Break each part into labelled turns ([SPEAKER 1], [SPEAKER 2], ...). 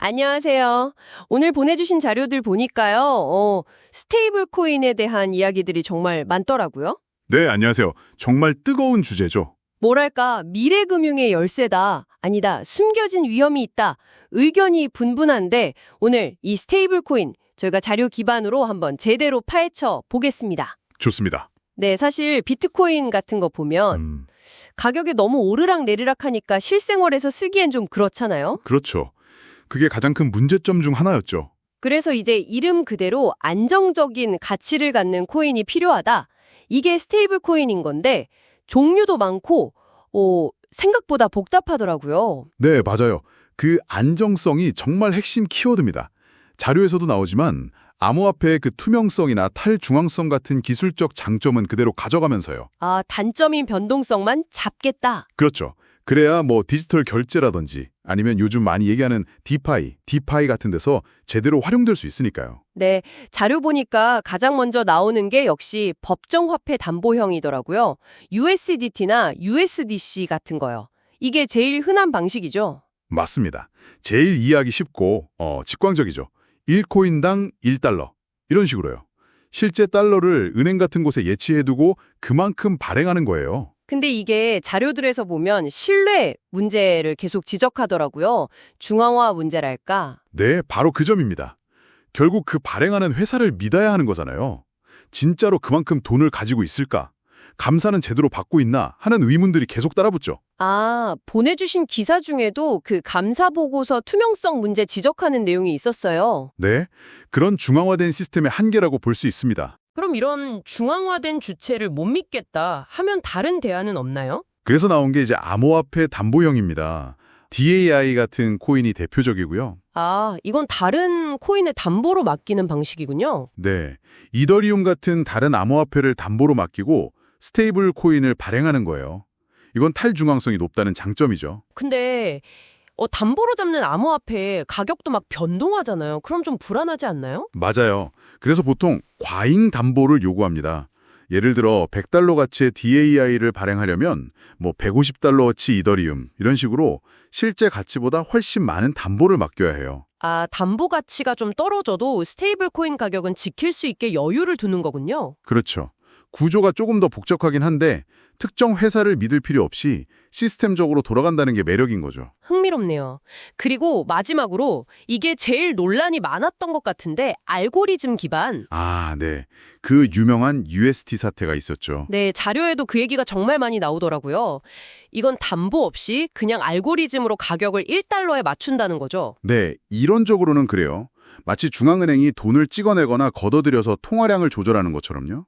[SPEAKER 1] 안녕하세요. 오늘 보내주신 자료들 보니까요, 어, 스테이블 코인에 대한 이야기들이 정말 많더라고요.
[SPEAKER 2] 네, 안녕하세요. 정말 뜨거운 주제죠.
[SPEAKER 1] 뭐랄까, 미래 금융의 열쇠다. 아니다, 숨겨진 위험이 있다. 의견이 분분한데, 오늘 이 스테이블 코인, 저희가 자료 기반으로 한번 제대로 파헤쳐 보겠습니다.
[SPEAKER 2] 좋습니다.
[SPEAKER 1] 네, 사실 비트코인 같은 거 보면
[SPEAKER 2] 음,
[SPEAKER 1] 가격이 너무 오르락 내리락 하니까 실생활에서 쓰기엔 좀 그렇잖아요.
[SPEAKER 2] 그렇죠. 그게 가장 큰 문제점 중 하나였죠.
[SPEAKER 1] 그래서 이제 이름 그대로 안정적인 가치를 갖는 코인이 필요하다. 이게 스테이블 코인인 건데 종류도 많고 어, 생각보다 복잡하더라고요.
[SPEAKER 2] 네, 맞아요. 그 안정성이 정말 핵심 키워드입니다. 자료에서도 나오지만 암호화폐의 그 투명성이나 탈중앙성 같은 기술적 장점은 그대로 가져가면서요.
[SPEAKER 1] 아, 단점인 변동성만 잡겠다.
[SPEAKER 2] 그렇죠. 그래야 뭐 디지털 결제라든지 아니면 요즘 많이 얘기하는 디파이, 디파이 같은 데서 제대로 활용될 수 있으니까요.
[SPEAKER 1] 네, 자료 보니까 가장 먼저 나오는 게 역시 법정화폐 담보형이더라고요. USDT나 USDC 같은 거요. 이게 제일 흔한 방식이죠.
[SPEAKER 2] 맞습니다. 제일 이해하기 쉽고 어, 직관적이죠. 1코인당 1달러. 이런 식으로요. 실제 달러를 은행 같은 곳에 예치해두고 그만큼 발행하는 거예요.
[SPEAKER 1] 근데 이게 자료들에서 보면 신뢰 문제를 계속 지적하더라고요. 중앙화 문제랄까.
[SPEAKER 2] 네, 바로 그 점입니다. 결국 그 발행하는 회사를 믿어야 하는 거잖아요. 진짜로 그만큼 돈을 가지고 있을까? 감사는 제대로 받고 있나? 하는 의문들이 계속 따라붙죠.
[SPEAKER 1] 아, 보내주신 기사 중에도 그 감사 보고서 투명성 문제 지적하는 내용이 있었어요.
[SPEAKER 2] 네, 그런 중앙화된 시스템의 한계라고 볼 수 있습니다.
[SPEAKER 3] 그럼 이런 중앙화된 주체를 못 믿겠다 하면 다른 대안은 없나요?
[SPEAKER 2] 그래서 나온 게 이제 암호화폐 담보형입니다. DAI 같은 코인이 대표적이고요.
[SPEAKER 1] 아, 이건 다른 코인의 담보로 맡기는 방식이군요.
[SPEAKER 2] 네, 이더리움 같은 다른 암호화폐를 담보로 맡기고 스테이블 코인을 발행하는 거예요. 이건 탈중앙성이 높다는 장점이죠.
[SPEAKER 3] 근데 어, 담보로 잡는 암호화폐 가격도 막 변동하잖아요. 그럼 좀 불안하지 않나요?
[SPEAKER 2] 맞아요. 그래서 보통 과잉 담보를 요구합니다. 예를 들어 100달러 가치의 DAI를 발행하려면 뭐 150달러어치 이더리움 이런 식으로 실제 가치보다 훨씬 많은 담보를 맡겨야 해요.
[SPEAKER 3] 아, 담보 가치가 좀 떨어져도 스테이블 코인 가격은 지킬 수 있게 여유를 두는 거군요.
[SPEAKER 2] 그렇죠. 구조가 조금 더 복잡하긴 한데 특정 회사를 믿을 필요 없이 시스템적으로 돌아간다는 게 매력인 거죠.
[SPEAKER 3] 흥미롭네요. 그리고 마지막으로 이게 제일 논란이 많았던 것 같은데 알고리즘 기반.
[SPEAKER 2] 아, 네. 그 유명한 UST 사태가 있었죠.
[SPEAKER 3] 네, 자료에도 그 얘기가 정말 많이 나오더라고요. 이건 담보 없이 그냥 알고리즘으로 가격을 1달러에 맞춘다는 거죠.
[SPEAKER 2] 네, 이론적으로는 그래요. 마치 중앙은행이 돈을 찍어내거나 걷어들여서 통화량을 조절하는 것처럼요.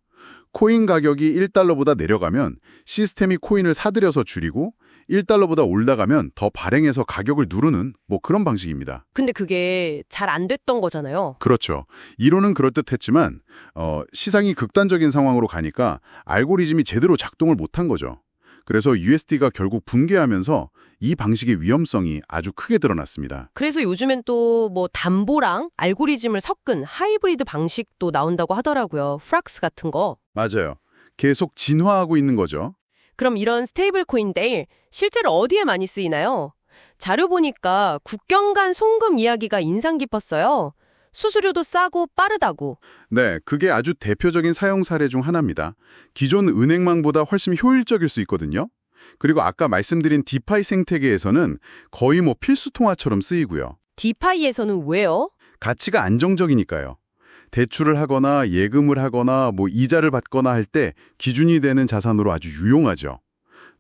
[SPEAKER 2] 코인 가격이 1달러보다 내려가면 시스템이 코인을 사들여서 줄이고 1달러보다 올라가면 더 발행해서 가격을 누르는 뭐 그런 방식입니다.
[SPEAKER 3] 근데 그게 잘 안 됐던 거잖아요.
[SPEAKER 2] 그렇죠. 이론은 그럴듯했지만 어, 시상이 극단적인 상황으로 가니까 알고리즘이 제대로 작동을 못한 거죠. 그래서 USD가 결국 붕괴하면서 이 방식의 위험성이 아주 크게 드러났습니다.
[SPEAKER 3] 그래서 요즘엔 또 뭐 담보랑 알고리즘을 섞은 하이브리드 방식도 나온다고 하더라고요. 프락스 같은 거.
[SPEAKER 2] 맞아요. 계속 진화하고 있는 거죠.
[SPEAKER 1] 그럼 이런 스테이블 코인들 실제로 어디에 많이 쓰이나요? 자료 보니까 국경 간 송금 이야기가 인상 깊었어요. 수수료도 싸고 빠르다고.
[SPEAKER 2] 네, 그게 아주 대표적인 사용 사례 중 하나입니다. 기존 은행망보다 훨씬 효율적일 수 있거든요. 그리고 아까 말씀드린 디파이 생태계에서는 거의 뭐 필수 통화처럼 쓰이고요.
[SPEAKER 1] 디파이에서는 왜요?
[SPEAKER 2] 가치가 안정적이니까요. 대출을 하거나 예금을 하거나 뭐 이자를 받거나 할 때 기준이 되는 자산으로 아주 유용하죠.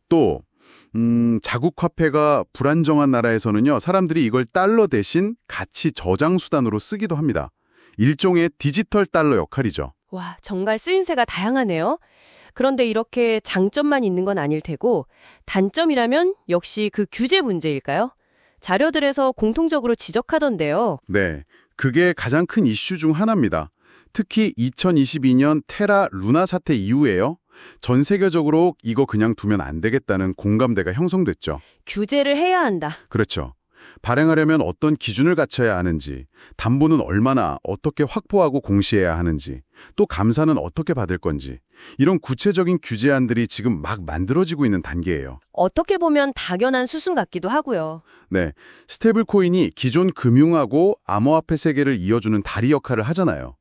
[SPEAKER 2] 또 음, 자국 화폐가 불안정한 나라에서는요. 사람들이 이걸 달러 대신 가치 저장 수단으로 쓰기도 합니다. 일종의 디지털 달러 역할이죠.
[SPEAKER 1] 와, 정말 쓰임새가 다양하네요. 그런데 이렇게 장점만 있는 건 아닐 테고 단점이라면 역시 그 규제 문제일까요? 자료들에서 공통적으로 지적하던데요.
[SPEAKER 2] 네, 그게 가장 큰 이슈 중 하나입니다. 특히 2022년 테라 루나 사태 이후에요. 전 세계적으로 이거 그냥 두면 안 되겠다는 공감대가 형성됐죠.
[SPEAKER 1] 규제를 해야 한다.
[SPEAKER 2] 그렇죠. 발행하려면 어떤 기준을 갖춰야 하는지, 담보는 얼마나 어떻게 확보하고 공시해야 하는지, 또 감사는 어떻게 받을 건지 이런 구체적인 규제안들이 지금 막 만들어지고 있는 단계예요.
[SPEAKER 1] 어떻게 보면 당연한 수순 같기도 하고요.
[SPEAKER 2] 네, 스테이블 코인이 기존 금융하고 암호화폐 세계를 이어주는 다리 역할을 하잖아요.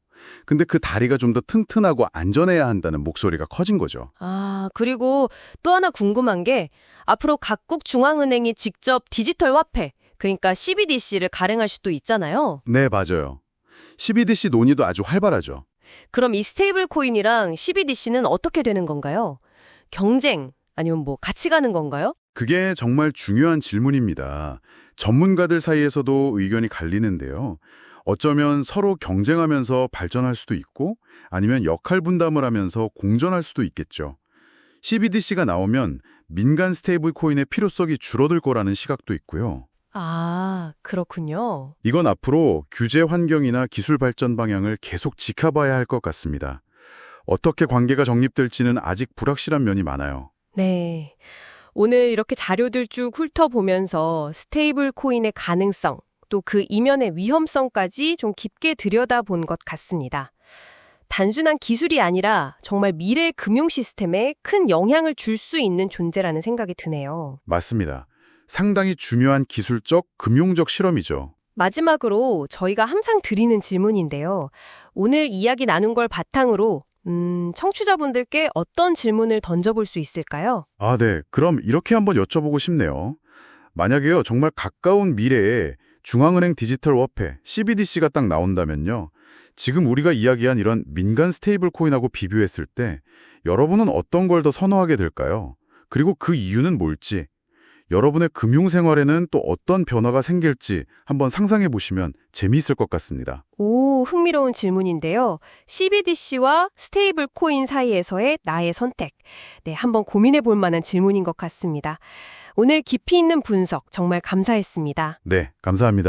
[SPEAKER 2] 근데 그 다리가 좀 더 튼튼하고 안전해야 한다는 목소리가 커진 거죠.
[SPEAKER 1] 아, 그리고 또 하나 궁금한 게 앞으로 각국 중앙은행이 직접 디지털 화폐, 그러니까 CBDC를 발행할 수도 있잖아요.
[SPEAKER 2] 네, 맞아요. CBDC 논의도 아주 활발하죠.
[SPEAKER 1] 그럼 이 스테이블 코인이랑 CBDC는 어떻게 되는 건가요? 경쟁 아니면 뭐 같이 가는 건가요?
[SPEAKER 2] 그게 정말 중요한 질문입니다. 전문가들 사이에서도 의견이 갈리는데요. 어쩌면 서로 경쟁하면서 발전할 수도 있고 아니면 역할 분담을 하면서 공존할 수도 있겠죠. CBDC가 나오면 민간 스테이블 코인의 필요성이 줄어들 거라는 시각도 있고요.
[SPEAKER 1] 아, 그렇군요.
[SPEAKER 2] 이건 앞으로 규제 환경이나 기술 발전 방향을 계속 지켜봐야 할 것 같습니다. 어떻게 관계가 정립될지는 아직 불확실한 면이 많아요.
[SPEAKER 1] 네. 오늘 이렇게 자료들 쭉 훑어보면서 스테이블 코인의 가능성, 또 그 이면의 위험성까지 좀 깊게 들여다본 것 같습니다. 단순한 기술이 아니라 정말 미래 금융 시스템에 큰 영향을 줄 수 있는 존재라는 생각이 드네요.
[SPEAKER 2] 맞습니다. 상당히 중요한 기술적, 금융적 실험이죠.
[SPEAKER 1] 마지막으로 저희가 항상 드리는 질문인데요. 오늘 이야기 나눈 걸 바탕으로 음, 청취자분들께 어떤 질문을 던져볼 수 있을까요?
[SPEAKER 2] 아, 네. 그럼 이렇게 한번 여쭤보고 싶네요. 만약에요, 정말 가까운 미래에 중앙은행 디지털 화폐, CBDC가 딱 나온다면요. 지금 우리가 이야기한 이런 민간 스테이블 코인하고 비교했을 때 여러분은 어떤 걸 더 선호하게 될까요? 그리고 그 이유는 뭘지, 여러분의 금융 생활에는 또 어떤 변화가 생길지 한번 상상해 보시면 재미있을 것 같습니다.
[SPEAKER 1] 오, 흥미로운 질문인데요. CBDC와 스테이블 코인 사이에서의 나의 선택. 네, 한번 고민해 볼 만한 질문인 것 같습니다. 오늘 깊이 있는 분석 정말 감사했습니다.
[SPEAKER 2] 네, 감사합니다.